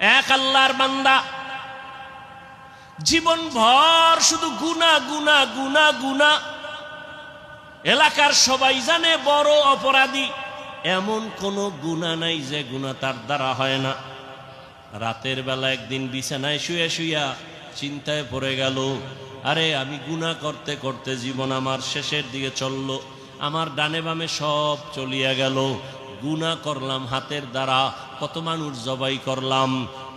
এক আল্লাহর বান্দা। জীবন ভর শুধু গুনা গুনা গুনা গুনা এলাকার সবাই জানে বড় অপরাধী। এমন কোনো গুণা নাই যে গুণা তার দ্বারা হয় না। রাতের বেলা একদিন বিছানায় শুয়ে শুইয়া চিন্তায় পড়ে গেল, আরে, আমি গুণা করতে করতে জীবন আমার শেষের দিকে চলল। আমার ডানে বামে সব চলিয়া গেল। গুণা করলাম হাতের দ্বারা কত মানুষ জবাই করলাম।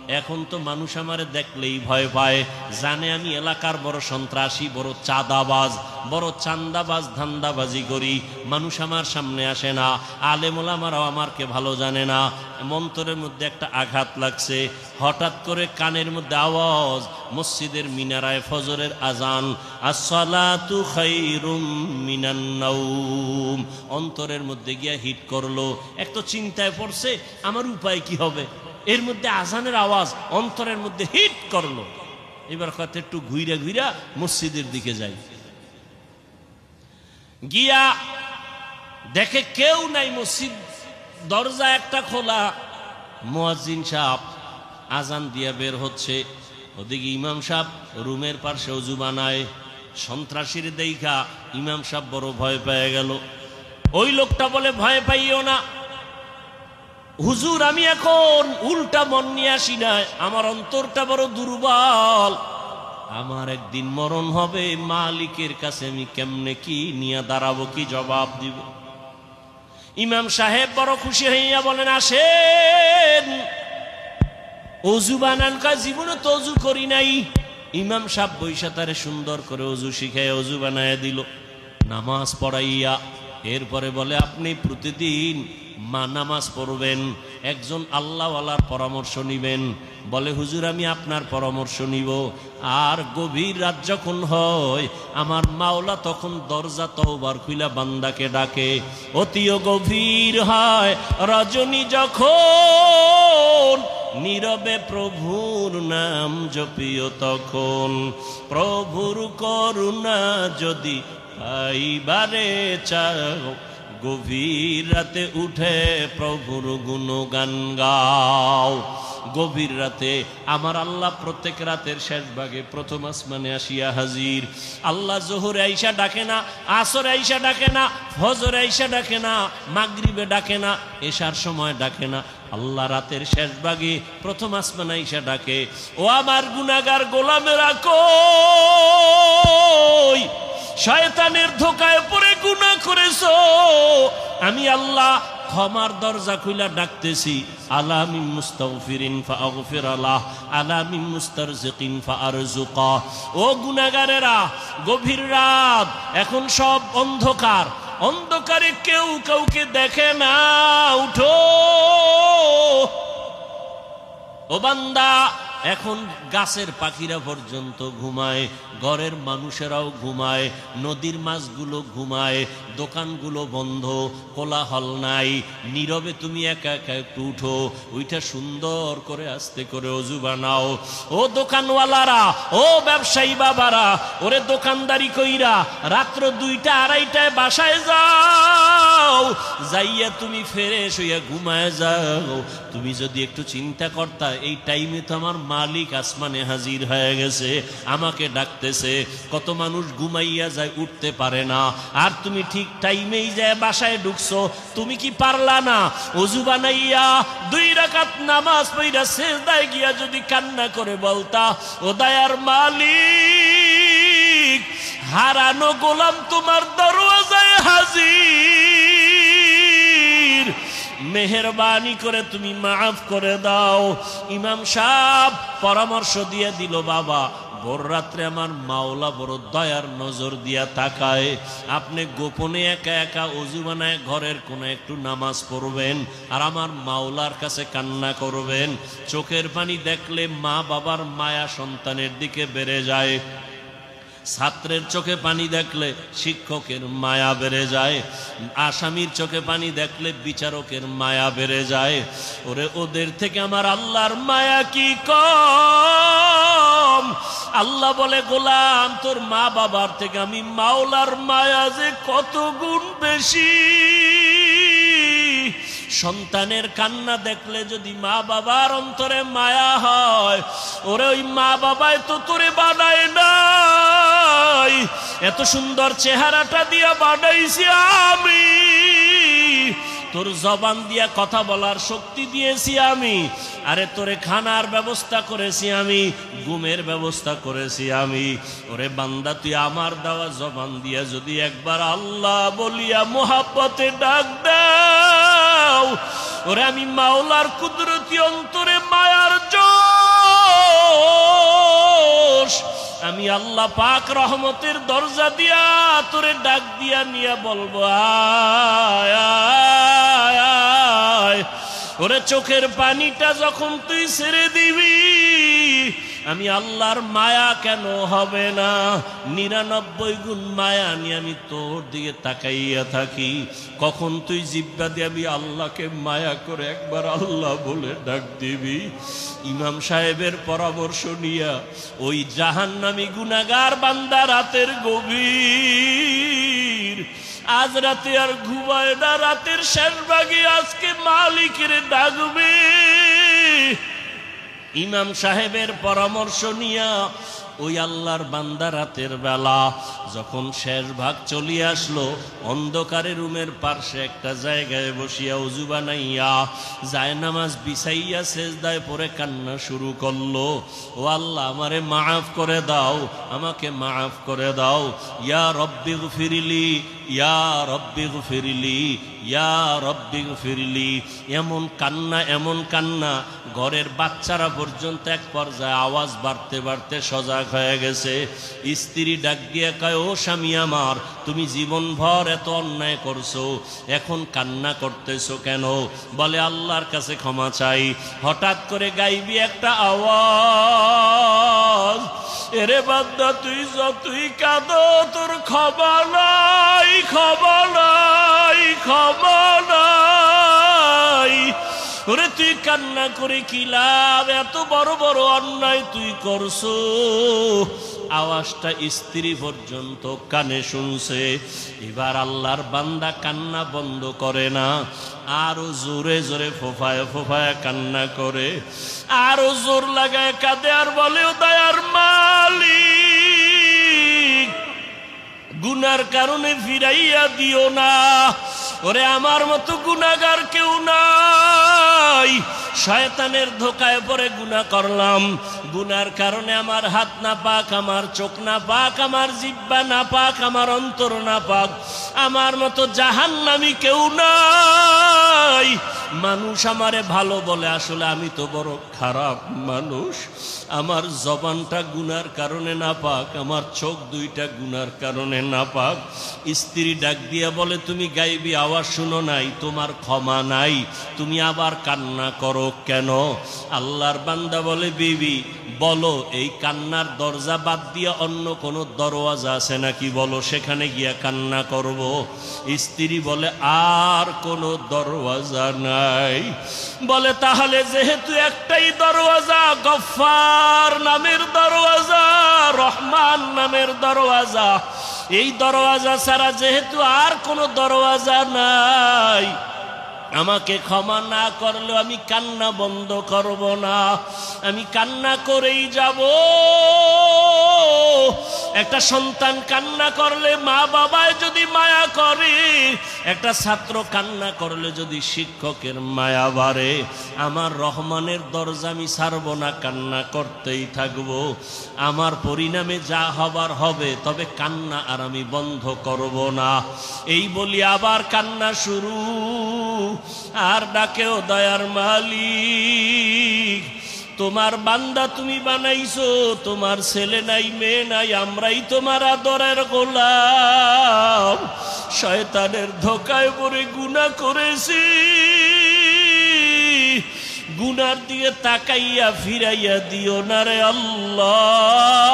এখন তো মানুষ আমারে দেখলেই ভয় পায়। জানে আমি এলাকার বড় সন্ত্রাসী, বড় চাঁদাবাজ, বড় চান্দাবাজ ধান্দাবাজি করি। মানুষ আমার সামনে আসে না। আলেমোলামারাও আমারকে ভালো জানে না। মন্তরের মধ্যে একটা আঘাত লাগছে। হঠাৎ করে কানের মধ্যে আওয়াজ, মসজিদের মিনারায় ফজরের আজান অন্তরের মধ্যে গিয়া হিট করল। এক তো চিন্তায় পড়ছে, আমার উপায় কি হবে? এর মধ্যে আজানের আওয়াজ অন্তরের মধ্যে হিট করল। এবার কত একটু ঘুইরা ঘুইরা মসজিদের দিকে যাই। গিয়া দেখে কেউ নাই মসজিদ, দরজা একটা খোলা। মুয়াজ্জিন সাহেব আজান দিয়া বের হচ্ছে। ওদিকে ইমাম সাহেব রুমের পাশে অজু বানায় সন্ত্রাসীর দেখা। ইমাম সাহেব বড় ভয় পেয়ে গেল। ওই লোকটা বলে, ভয় পাইও না। হুজুর, আমি এখন উল্টা মন নিয়ে আসি না আমার অন্তরটা বড় দুর্বল। আমার একদিন মরণ হবে, মালিকের কাছে আমি কেমনে কি নিয়ে দাঁড়াবো, কি জবাব দিব? ইমাম সাহেব বড় খুশি হইয়া বলেন, আসেন। অজু বানান কা জীবনে তো অজু করি নাই। ইমাম সাহেব বৈশা তারে সুন্দর করে অজু শিখায় অজু বানায় দিল। নামাজ পড়াইয়া, এরপরে বলে, আপনি প্রতিদিন মা নামাজ পড়বেন, একজন আল্লাহওয়ালার পরামর্শ নিবেন, বলে, হুজুর, আমি আপনার পরামর্শ নিব। আর গভীর রাত যখন হয়, আমার মাওলা তখন দরজা তহবার খুইলা বান্দাকে ডাকে। অতিও গভীর হয়, রজনী যখন নীরবে প্রভুর নাম জপিও তখন। প্রভুর করুণা যদি পাইবারে চাও গভীর রাতে উঠে প্রভুর গুণগান গাও। গভীর রাতে আমার আল্লাহ প্রত্যেক রাতের শেষ ভাগে প্রথম আসমানে আসিয়া হাজির। আল্লাহ জোহর আইসা ডাকে না, আসর আইসা ডাকে না, ফজর আইসা ডাকে না, মাগরিবে ডাকে না এসার সময় ডাকে না। আল্লাহ রাতের শেষ ভাগে প্রথম আসমান আইসা ডাকে, ও আমার গুনাগার গোলামেরা কই শয়তানের ধোকায় পড়ে গুনাহ করেছ। আমি আল্লাহ ক্ষমার দরজা খুইলা ডাকতেছি। আলামি মুস্তাগফিরিন ফাগফির আলাহ আলামি মুস্তারজিকিন ফারজুকা ও গুনাহগারেরা, গভীর রাত, এখন সব অন্ধকার। অন্ধকারে কেউ কাউকে দেখে না, উঠো। ও বান্দা এখন গাছের পাখিরা পর্যন্ত ঘুমায়, ঘরের মানুষেরাও ঘুমায়, নদীর মাছগুলো ঘুমায়, দোকানগুলো বন্ধ, কোলাহল নাই, নীরবে তুমি একা একা একটু উঠো ওইটা সুন্দর করে আস্তে করে অজু বানাও। ও দোকানওয়ালারা, ও ব্যবসায়ী বাবারা, ওরে দোকানদারি কইরা রাত্র দুইটা আড়াইটায় বাসায় যাও। যাইয়া তুমি ফেরে হইয়া ঘুমায় যাও। তুমি যদি একটু চিন্তা করতা, এই টাইমে তো আমার মালিক আসমানে হাজির হয়ে গেছে, আমাকে ডাকতেছে, কত মানুষ ঘুমাইয়া যায়, উঠতে পারে না। আর তুমি ঠিক টাইমেই যায় বাসায় ঢুকছো, তুমি কি পারলা না? অজু বানাইয়া দুই রাকাত নামাজ পইরা শেষদায় গিয়া যদি কান্না করে বলতা, ও দায়ার মালিক, হারানো গোলাম তোমার দরওয়াজায় মেহরবানি করে তুমি মাফ করে দাও। ইমাম সাহ পরামর্শ দিয়ে দিল, বাবা, ভোর রাত্রে আমার মাওলা বড় দয়ার নজর দিয়া তাকায়। আপনি গোপনে একা একা অজু বানায় ঘরের কোনো একটু নামাজ পড়বেন আর আমার মাওলার কাছে কান্না করবেন। চোখের পানি দেখলে মা বাবার মায়া সন্তানের দিকে বেড়ে যায়। ছাত্রের চোখে পানি দেখলে শিক্ষকের মায়া বেড়ে যায়, আসামির চোখে পানি দেখলে বিচারকের মায়া বেড়ে যায়। ওরে, ওদের থেকে আমার আল্লাহর মায়া কি কম? আল্লাহ বলে, গোলাম, তোর মা বাবার থেকে আমি মাওলার মায়া যে কত গুণ বেশি? সন্তানের কান্না দেখলে যদি মা বাবার অন্তরে মায়া হয়, ওরে, ওই মা বাবায় তো তোরে বানায় নাই এত সুন্দর চেহারাটা দিয়া বানাইছি আমি। তোর জবান দিয়া কথা বলার শক্তি দিয়েছি আমি। আরে তোরে খানার ব্যবস্থা করেছি আমি, ঘুমের ব্যবস্থা করেছি আমি। ওরে বান্দা, তুই আমার দেওয়া জবান দিয়া যদি একবার আল্লাহ বলিয়া মোহাব্বতে ডাক দাও। ওরে আমি মাওলার কুদরতি অন্তরে মায়ার আমি আল্লাহ পাক রহমতের দরজা দিয়া তোরে ডাক দিয়া নিয়া বলব। ওরে চোখের পানিটা যখন তুই ছেড়ে দিবি আমি আল্লাহর মায়া কেন হবে না? নিরানব্বই গুণ মায়া নিয়ে আমি তোর দিকে তাকাইয়া থাকি। কখন তুই জিব্বা দিয়ে আমি আল্লাহকে মায়া করে একবার আল্লাহ বলে ডাক দিবি? ইমাম সাহেবের পরামর্শ নিয়া ওই জাহান্নামী গুনাগার বান্দা রাতের গভীর। আজ রাতে আর ঘুমায় না, রাতের শেষ ভাগে আজকে মালিকের ডাকবে। ইমাম সাহেবের পরামর্শ নিয়া ওই আল্লাহর বান্দা রাতের বেলা যখন শেষ ভাগ চলিয়ে আসলো, অন্ধকারে রুমের পার্শ্বে একটা জায়গায় বসিয়া উজু বানাইয়া যায় নামাজ বিছাইয়া শেষদায় পরে কান্না শুরু করল। ও আল্লাহ, আমারে মাফ করে দাও, আমাকে মাফ করে দাও। ইয়া রব্বি ফিরিলি ইয়া ইয়া এমন কান্না এমন কান্না, ঘরের বাচ্চারা পর্যন্ত এক পর্যায়ে আওয়াজ বাড়তে বাড়তে সজাগ হয়ে গেছে। স্ত্রী ডাক দিয়ে কয়, ও স্বামী আমার, তুমি জীবনভর এত অন্যায় করছ, এখন কান্না করতেছো কেন? বলে, আল্লাহর কাছে ক্ষমা চাই। হঠাৎ করে গাইবি একটা আওয়াজ এরে বান্দা, তুই যতই কাঁদো, তোর নাই, ক্ষমা নাই ওরে তুই কান্না করে কি লাভ? এত বড় বড় অন্যায় তুই করছ। আওয়াজটা স্ত্রী পর্যন্ত কানে শুনছে। এবার আল্লাহর বান্দা কান্না বন্ধ করে না। আরও জোরে জোরে ফোফায় ফোফায় কান্না করে। আরও জোর লাগায় কাঁদে আর বলে, ও দয়ার মালিক গুনার কারণে ফিরাইয়া দিও না। ওরে, আমার মতো গুনাগার কেউ নাই। শয়তানের ধোকায় পরে গুনা করলাম। গুনার কারণে আমার হাত না পাক, আমার চোখ না পাক, আমার জিব্বা না পাক, আমার অন্তর না পাক। আমার মতো জাহান্নামি কেউ নাই মানুষ আমারে ভালো বলে, আসলে আমি তো বড় খারাপ মানুষ। আমার জবানটা গুনার কারণে না পাক, আমার চোখ দুইটা গুনার কারণে না পাক। স্ত্রী ডাক দিয়া বলে, তুমি গাইবি, আওয়াজ শুনো নাই, তোমার ক্ষমা নাই, তুমি আবার কান্না করো কেন? আল্লাহর বান্দা বলে, বিবি বলো, এই কান্নার দরজা বাদ দিয়ে অন্য কোনো দরওয়াজা আছে নাকি? বলো, সেখানে গিয়া কান্না করব। স্ত্রী বলে, আর কোনো দরওয়াজা নাই। বলে, তাহলে যেহেতু একটাই দরওয়াজা গফার নামের দরওয়াজা, রহমান নামের দরওয়াজা, এই দরওয়াজা ছাড়া যেহেতু আর কোনো দরওয়াজা নাই। আমাকে ক্ষমা না করলেও আমি কান্না বন্ধ করব না। আমি কান্না করেই যাব। একটা সন্তান কান্না করলে মা বাবায় যদি মায়া করে একটা ছাত্র কান্না করলে যদি শিক্ষকের মায়া বাড়ে, আমার রহমানের দরজা আমি ছাড়ব না, কান্না করতেই থাকব। আমার পরিণামে যা হবার হবে, তবে কান্না আর আমি বন্ধ করব না। এই বলি আবার কান্না শুরু, আর ডাকেও দয়ার মালিক। তোমার বান্দা তুমি বানাইছো, তোমার ছেলে নাই, মেয়ে নাই, আমরাই তোমার আদরের গোলাম। শয়তানের ধোকায় পড়ে গুণা করেছি। গুনার দিকে তাকাইয়া ফিরাইয়া দিও না রে আল্লাহ।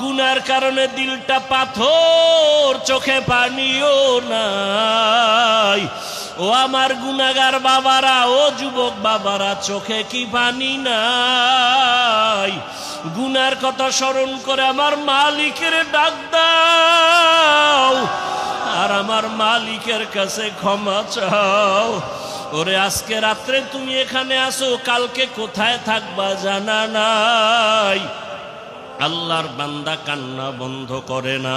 গুনার কারণে দিলটা পাথর, চোখে পানিও নাই। ও আমার গুনাগার বাবারা, ও যুবক বাবারা, চোখে কি পানি নাই? গুনার কথা স্মরণ করে আমার মালিকের ডাক দাও, আর আমার মালিকের কাছে ক্ষমা চাও। ওরে, আজকে রাত্রে তুমি এখানে আসো, কালকে কোথায় থাকবা জানা নাই। আল্লাহর বান্দা কান্না বন্ধ করে না।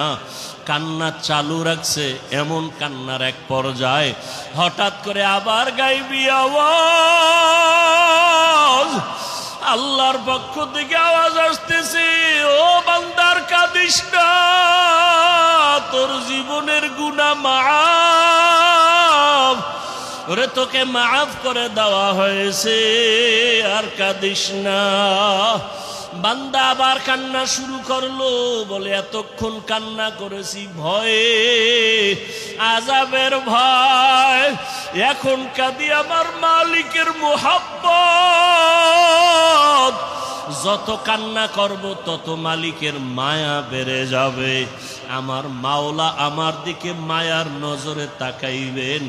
কান্না চালু রাখছে, এমন কান্নার এক পর্যায়ে হঠাৎ করে আবার গাইবি আওয়াজ। আল্লাহর পক্ষ থেকে আওয়াজ আসতেছে, ও বান্দার কাদিস তোর জীবনের গুণা মাফ। ওরে তোকে মাফ করে দেওয়া হয়েছে, আর কাদিস না। বান্দা আবার কান্না শুরু করল, বলে, এতক্ষণ কান্না করেছি, ভয়ে আজাবের ভয়, এখন কাঁদি আমার মালিকের মোহাব্বত। যত কান্না করব, তত মালিকের মায়া বেড়ে যাবে। আমার মাওলা আমার দিকে মায়ার নজরে তাকাইবেন।